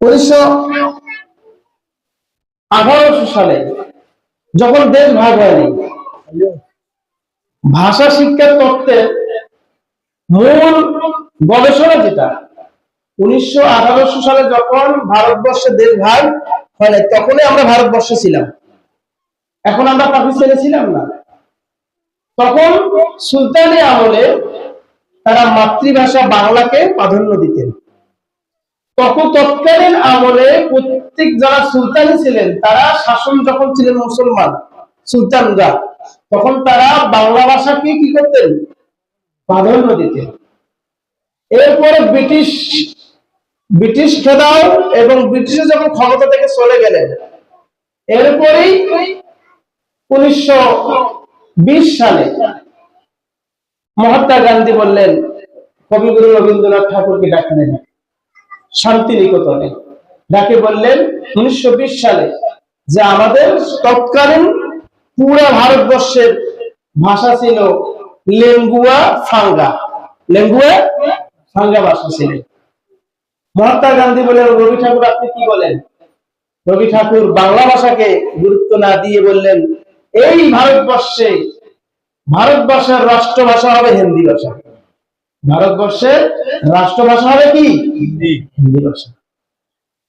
উনিশশো আঠারোশো সালে যখন দেশ ভাগ হয়নি, ভাষা শিক্ষার তত্ত্বের মূল গবেষণা যেটা, উনিশশো সালে যখন ভারতবর্ষে দেশ ভাগ হয় তখনই আমরা ভারতবর্ষে ছিলাম। এখন আমরা পাকিস্তানে ছিলাম না। তখন সুলতানি আমলে তারা মাতৃভাষা বাংলাকে প্রাধান্য দিতেন। তখন তৎকালীন আমলে প্রত্যেক যারা সুলতানি ছিলেন, তারা শাসন যখন ছিলেন মুসলমান, সুলতানরা, তখন তারা বাংলা ভাষাকে কি করতেন? প্রাধান্য দিতেন। এরপরে ব্রিটিশ ব্রিটিশ খেদাও এবং ব্রিটিশ যখন ক্ষমতা থেকে চলে গেলেন, এরপরেই উনিশশো সালে মহাত্মা গান্ধী বললেন, কবিগুরু রবীন্দ্রনাথ ঠাকুরকে ডাকলেন। শান্তিনিকেতনে। ডাকে বললেন, উনিশশো বিশ সালে যে আমাদের তৎকালীন পুরো ভারতবর্ষের ভাষা ছিল লেঙ্গুয়া ফাঙ্গা। লেঙ্গুয়া ফাঙ্গা ভাষা ছিল। মহাত্মা গান্ধী বললেন, রবি ঠাকুর, আপনি কি বলেন? রবি ঠাকুর বাংলা ভাষাকে গুরুত্ব না দিয়ে বললেন, এই ভারতবর্ষে ভারতবর্ষের রাষ্ট্রভাষা হবে হিন্দি ভাষা। ভারতবর্ষের রাষ্ট্রভাষা হবে কি? হিন্দি। ভাষা।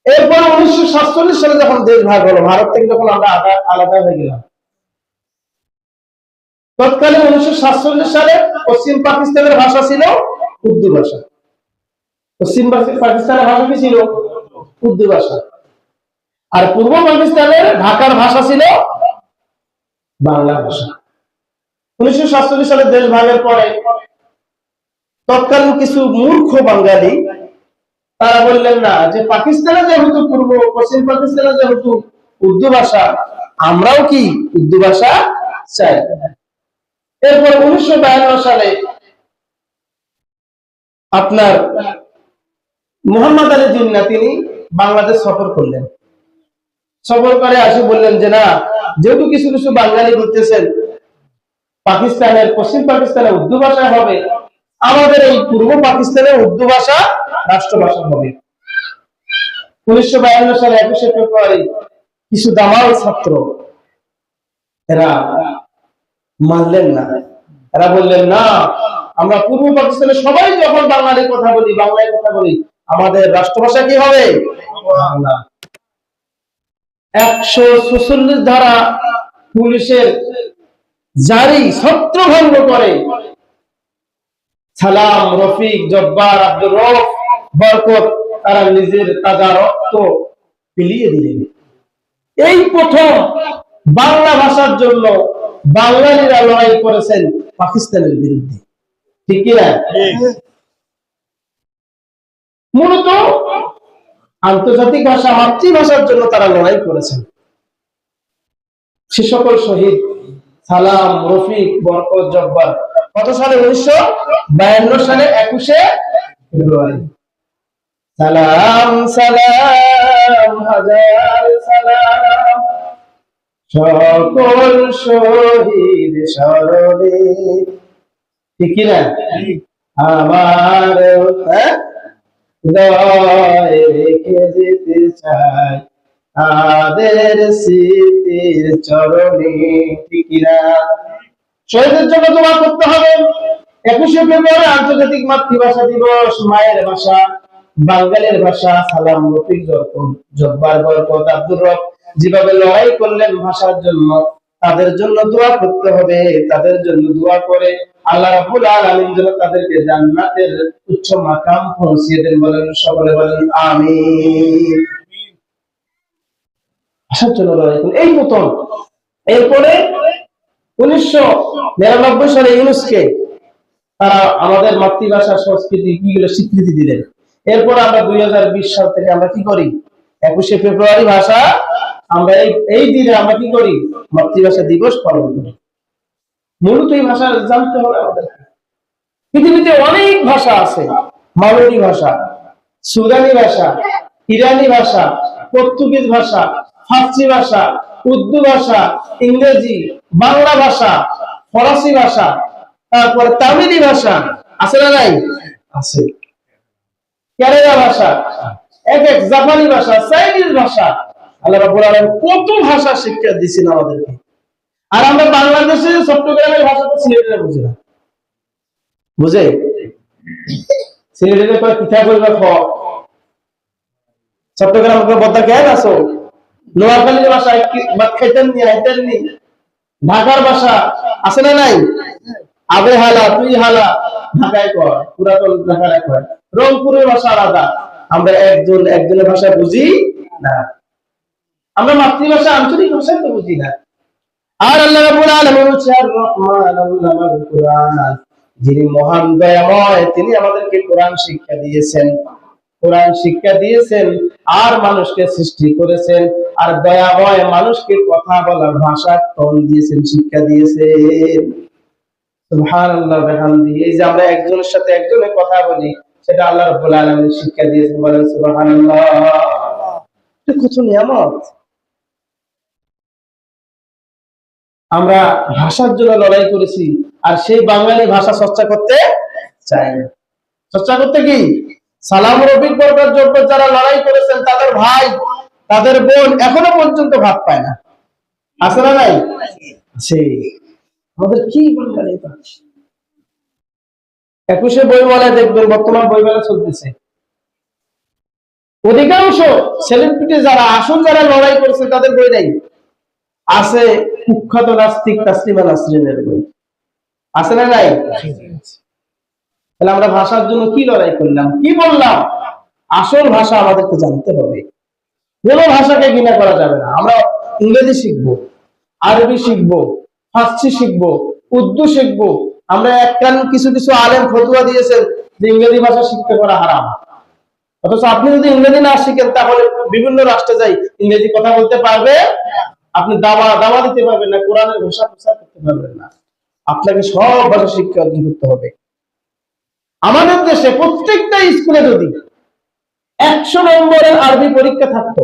এরপর উনিশশো সাতচল্লিশ সালে যখন দেশ ভাগ হলো ভারত থেকে যখন আমরা আলাদা- হয়ে গেলাম। তৎকালীন উনিশশো সাতচল্লিশ সালে পশ্চিম পাকিস্তানের ভাষা ছিল উর্দু ভাষা। পশ্চিম পাকিস্তানের ভাষা কি ছিল? উর্দু ভাষা। আর পূর্ব পাকিস্তানের ঢাকার ভাষা ছিল বাংলা ভাষা। উনিশশো সাতচল্লিশ সালে দেশ ভাগের পরে তৎকালীন কিছু মূর্খ বাঙালি, তারা বললেন, না, যে পাকিস্তানে যেহেতু পূর্ব, পশ্চিম পাকিস্তানে যেহেতু উর্দু ভাষা, আমরাও কি উর্দু ভাষা চাই? এরপর উনিশশো বায়ান্ন সালে আপনার মোহাম্মদ আলী জিন্না তিনি বাংলাদেশ সফর করলেন। সফর করে আসে বললেন যে, না, যেহেতু কিছু কিছু বাঙালি বলতেছেন, পাকিস্তানের, পশ্চিম পাকিস্তানে উর্দু ভাষা হবে আমাদের এই পূর্ব পাকিস্তানে উর্দু ভাষা রাষ্ট্রভাষা হবে। উনিশশো বায়ান্ন সালে একুশে ফেব্রুয়ারি কিছু দামাল ছাত্র, এরা মানলেন না। এরা বললেন, না, আমরা পূর্ব পাকিস্তানে সবাই যখন বাঙালি কথা বলি, বাংলায় কথা বলি, আমাদের রাষ্ট্রভাষা কি হবে? একশো ছচল্লিশ ধারা পুলিশের জারি ছত্রভঙ্গ করে সালাম, রফিক, জব্বার, আব্দুর রফ বরকত, তারা নিজের তাজা রক্ত পিলিয়ে দিলেন। এই প্রথম বাংলা ভাষার জন্য বাঙালিরা লড়াই করেছেন পাকিস্তানের বিরুদ্ধে। ঠিক মূলত আন্তর্জাতিক ভাষা, মাতৃভাষার জন্য তারা লড়াই করেছেন। সে সকল শহীদ সালাম, রফিক, বরকত, জব্বার কত সালে? উনিশশো বায়ান্ন সালে, একুশে ফেব্রুয়ারি। সালাম সালাম, হাজার সালাম। সকল শহীদ স্মরণে। ঠিক না আমার হ্যাঁ? রেখে যেতে চাই। তাদের স্মৃতির চরণে, ঠিক না শহীদের জন্য দোয়া করতে হবে। একুশে ফেব্রুয়ারি আন্তর্জাতিক মাতৃভাষা দিবস, মায়ের ভাষা, বাঙালির ভাষা, সালাম রফিক জব্বার, বরকত, আব্দুর রব, যেভাবে লড়াই করলেন ভাষার জন্য, তাদের জন্য দোয়া করতে হবে, তাদের জন্য দোয়া করে আল্লাহ রাব্বুল আলামিন যেন তাদেরকে জান্নাতের উচ্চ মাকাম পৌঁছিয়ে দেন বলেন, সকলে বলেন, আমিন। ভাষার জন্য লড়াই করলেন এই মতন এরপরে উনিশশো নিরানব্বই সালে ইউনুসকে তারা আমাদের মাতৃভাষা, সংস্কৃতি কিগুলো স্বীকৃতি দিলেন। এরপর আমরা দুই সাল থেকে আমরা কি করি? একুশে ফেব্রুয়ারি ভাষা, আমরা এই এই দিনে আমরা কি করি? মাতৃভাষা দিবস পালন করি। মূলত এই ভাষা জানতে হবে আমাদের পৃথিবীতে অনেক ভাষা আছে। মালয়ী ভাষা, সুদানি ভাষা, ইরানি ভাষা, পর্তুগিজ ভাষা, ফার্সি ভাষা উর্দু ভাষা ইংরেজি বাংলা ভাষা ফরাসি ভাষা তারপরে তামিলি ভাষা আছে না নাই? আছে। কেরালা ভাষা এক এক জাপানি ভাষা চাইনিজ ভাষা। আল্লাহ রাব্বুল আলামিন কত ভাষা শিক্ষা দিয়েছেন আমাদেরকে। আর আমরা বাংলাদেশে চট্টগ্রামের ভাষা তো সিলেটেরা বুঝি না। বুঝে? সিলেটের কয় পিঠা কইবা খ? চট্টগ্রাম কে কেন আসো নোয়াখালীর ভাষা ভাত খাইতেন নি আইতেন নি? ঢাকার ভাষা আছে না নাই? আবে হালা, তুই হালা, ঢাকায় কর পুরাতন ঢাকায় কর রংপুরের ভাষা আলাদা। আমরা একজন, একজনের ভাষা বুঝি না। আমরা মাতৃভাষা, আঞ্চলিক ভাষায় তো বুঝি না। আর আল্লাহ রাব্বুল আলামিন হচ্ছে আর রহমান আল্লামাল কুরআন যিনি মহান, দয়াময়, তিনি আমাদেরকে কোরআন শিক্ষা দিয়েছেন। কোরআন শিক্ষা দিয়েছেন, আর মানুষকে সৃষ্টি করেছেন, আর দয়াময় মানুষকে কথা বলার ভাষা টন দিয়েছেন, শিক্ষা দিয়েছেন। আমরা আমরা ভাষার জন্য লড়াই করেছি, আর সেই বাঙালি ভাষা চর্চা করতে চাই না। চর্চা করতে কি? সালাম রফিক বরকত যোগ্য যারা লড়াই করেছেন, তাদের ভাই, তাদের বোন এখনও পর্যন্ত ভাত পায় না। আছে না নাই? আছে আমাদের কি? একুশে বইমেলায় দেখবেন, বর্তমান বইমেলা চলতেছে। অধিকাংশ সেলিব্রিটি যারা আসল যারা লড়াই করেছে, তাদের বই নাই। আছে কুখ্যাত নাস্তিক তাসলিমা নাসরিনের বই। আছে না নাই? তাহলে আমরা ভাষার জন্য কি লড়াই করলাম? কি বললাম? আসল ভাষা আমাদেরকে জানতে হবে। কোন ভাষাকে ঘৃণা করা যাবে না। আমরা ইংরেজি শিখব, আরবি শিখব, ফার্সি শিখব, উর্দু শিখব। আমরা একখান কিছু কিছু আলেম ফতুয়া দিয়েছেন যে ইংরেজি ভাষা শিখতে করা হারাম। অথচ আপনি যদি ইংরেজি না শিখেন, তাহলে বিভিন্ন রাষ্ট্রে যাই ইংরেজি কথা বলতে পারবে? আপনি দাওয়া দাওয়া দিতে পারবেন না, কোরআনের ভাষা প্রচার করতে পারবেন না। আপনাকে সব ভাষা শিক্ষা অর্জন করতে হবে। আমাদের দেশে প্রত্যেকটা স্কুলে যদি একশো নম্বরের আরবি পরীক্ষা থাকতো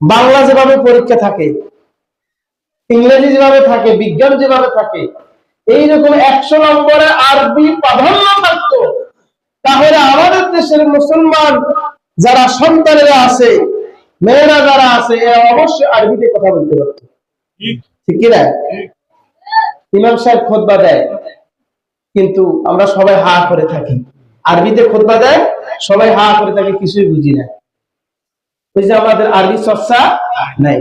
বাংলা যেভাবে পরীক্ষা থাকে ইংরেজি যেভাবে থাকে বিজ্ঞান যেভাবে থাকে এইরকম একশো নম্বরের আরবি প্রাধান্য থাকতো তাহলে আমাদের দেশের মুসলমান যারা সন্তানেরা আছে মেয়েরা যারা আছে এরা অবশ্যই আরবিতে কথা বলতে পারত। ঠিক। কিনা? ইমাম সাহেব খোদবা দেয়। কিন্তু আমরা সবাই হা করে থাকি। আরবিতে খোদবা দেয়, সবাই হা করে থাকি, কিছুই বুঝি না। ওই আমাদের আরবি চর্চা নাই।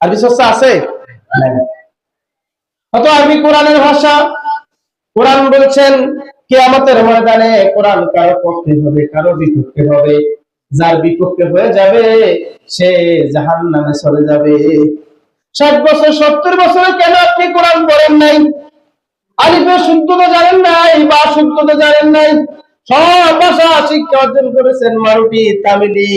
আরবি চর্চা আছে? আরবি কোরআনের ভাষা, কোরআন বলছেন, কেয়ামতের ময়দানে কোরআন কারও পক্ষে হবে, কারও বিপক্ষে হবে। যার বিপক্ষে হয়ে যাবে, সে জাহান নামে চলে যাবে। ষাট বছর, সত্তর বছরে কেন আপনি কোরআন পড়েন নাই? আলিফের শুদ্ধতা জানেন নাই, বা শুদ্ধতা জানেন নাই। সব ভাষা শিক্ষা অর্জন করেছেন মারুটি তামিলি,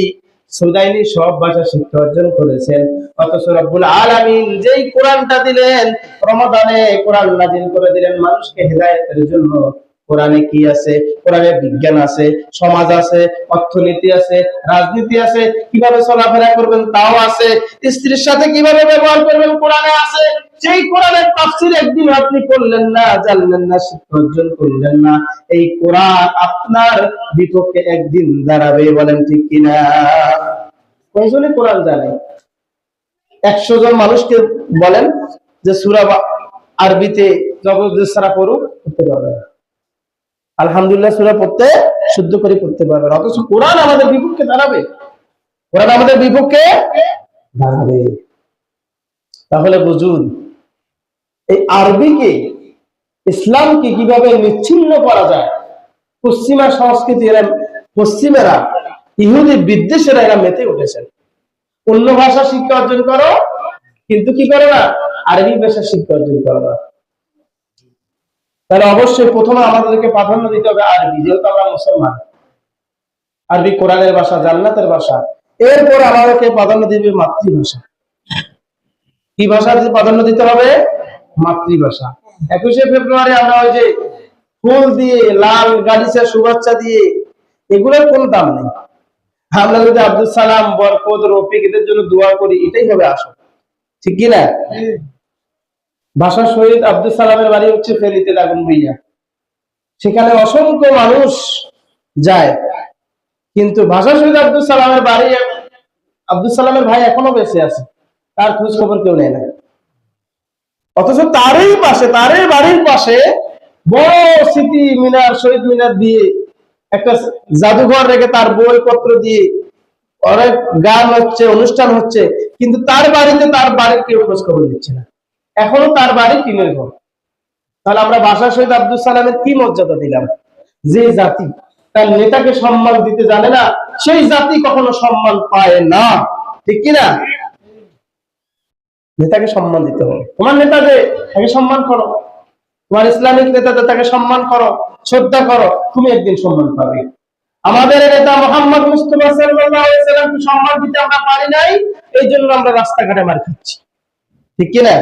সুদাইনি, সব ভাষা শিক্ষা অর্জন করেছেন। অথচ রব্বুল আলামিন যেই কোরআনটা দিলেন, রমাদানে কোরআন নাজিল করে দিলেন মানুষকে হেদায়েতের জন্য। কোরআনে কি আছে? কোরআনে বিজ্ঞান আছে, সমাজ আছে, অর্থনীতি আছে, রাজনীতি আছে, কীভাবে চলাফেরা করবেন তাও আছে, স্ত্রীর সাথে কীভাবে ব্যবহার করবেন কোরআনে আছে। সেই কোরআনের তাফসীর একদিন আপনি করলেন না, জানলেন না শিক্ষা অর্জন করলেন না, এই কোরআন আপনার বিপক্ষে একদিন দাঁড়াবে বলেন ঠিক কিনা? কয়জনে কোরআন জানে? একশো জন মানুষকে বলেন যে সুরা আরবিতে জবরদস্ত সারা পড়ুক করতে পারবে না। আলহামদুলিল্লাহ সুরা পড়তে শুদ্ধ করে পড়তে পারবে অথচ কোরআন আমাদের বিপক্ষে দাঁড়াবে। কোরআন আমাদের বিপক্ষে দাঁড়াবে। তাহলে বুঝুন, এই আরবিকে, ইসলামকে কীভাবে নিচ্ছিন্ন করা যায়? পশ্চিমা সংস্কৃতি এরা, পশ্চিমেরা, ইহুদি বিদ্বেষেরা এরা মেতে উঠেছেন। অন্য ভাষা শিক্ষা অর্জন করো, কিন্তু কি করে না? আরবি ভাষা শিক্ষা অর্জন করো না। তাহলে অবশ্যই প্রথমে আমাদেরকে প্রাধান্য দিতে হবে আরবি, যেহেতু আমরা মুসলমান। আরবি কোরআনের ভাষা, জান্নাতের ভাষা। এরপর আমাদেরকে প্রাধান্য দিবে মাতৃভাষা। কি ভাষা প্রাধান্য দিতে হবে? মাতৃভাষা। একুশে ফেব্রুয়ারি আমরা ওই যে ফুল দিয়ে, লাল গালিচা শুভেচ্ছা দিয়ে, এগুলোর কোনো দাম নেই। আমরা যদি আব্দুল সালাম, বরকত, রফিক এদের জন্য দোয়া করি, এটাই হবে আসল। ঠিক কি ভাষা শহীদ আব্দুল সালামের বাড়ি হচ্ছে ফেলিতে দাগুন ভুইয়া। সেখানে অসংখ্য মানুষ যায়। কিন্তু ভাষা শহীদ আব্দুল সালামের বাড়ি, আব্দুল সালামের ভাই এখনও বেঁচে আছে। তার খোঁজ খবর কেউ নেয় না। অথচ তারই পাশে, তারই বাড়ির পাশে বড় স্মৃতি মিনার, শহীদ মিনার দিয়ে একটা জাদুঘর রেখে তার বই পত্র দিয়ে অনেক গান হচ্ছে, অনুষ্ঠান হচ্ছে, কিন্তু তার বাড়িতে তার বাড়ির কেউ খোঁজ খবর না। এখনও তার বাড়ি টিনের ঘর। তাহলে আমরা ভাষা শহীদ আব্দুল সালামের কি মর্যাদা দিলাম? যে জাতি তার নেতাকে সম্মান দিতে জানে না, সেই জাতি কখনো সম্মান পায় না। ঠিক কিনা নেতাকে সম্মান দিতে হবে। তোমার নেতা যে, তাকে সম্মান করো। তোমার ইসলামিক নেতাদের তাকে সম্মান করো, শ্রদ্ধা করো, তুমি একদিন সম্মান পাবে। আমাদের নেতা মোহাম্মদ মুস্তফা সাল্লামকে সম্মান দিতে আমরা পারি নাই এই জন্য আমরা রাস্তাঘাটে মার খাচ্ছি। ঠিক কিনা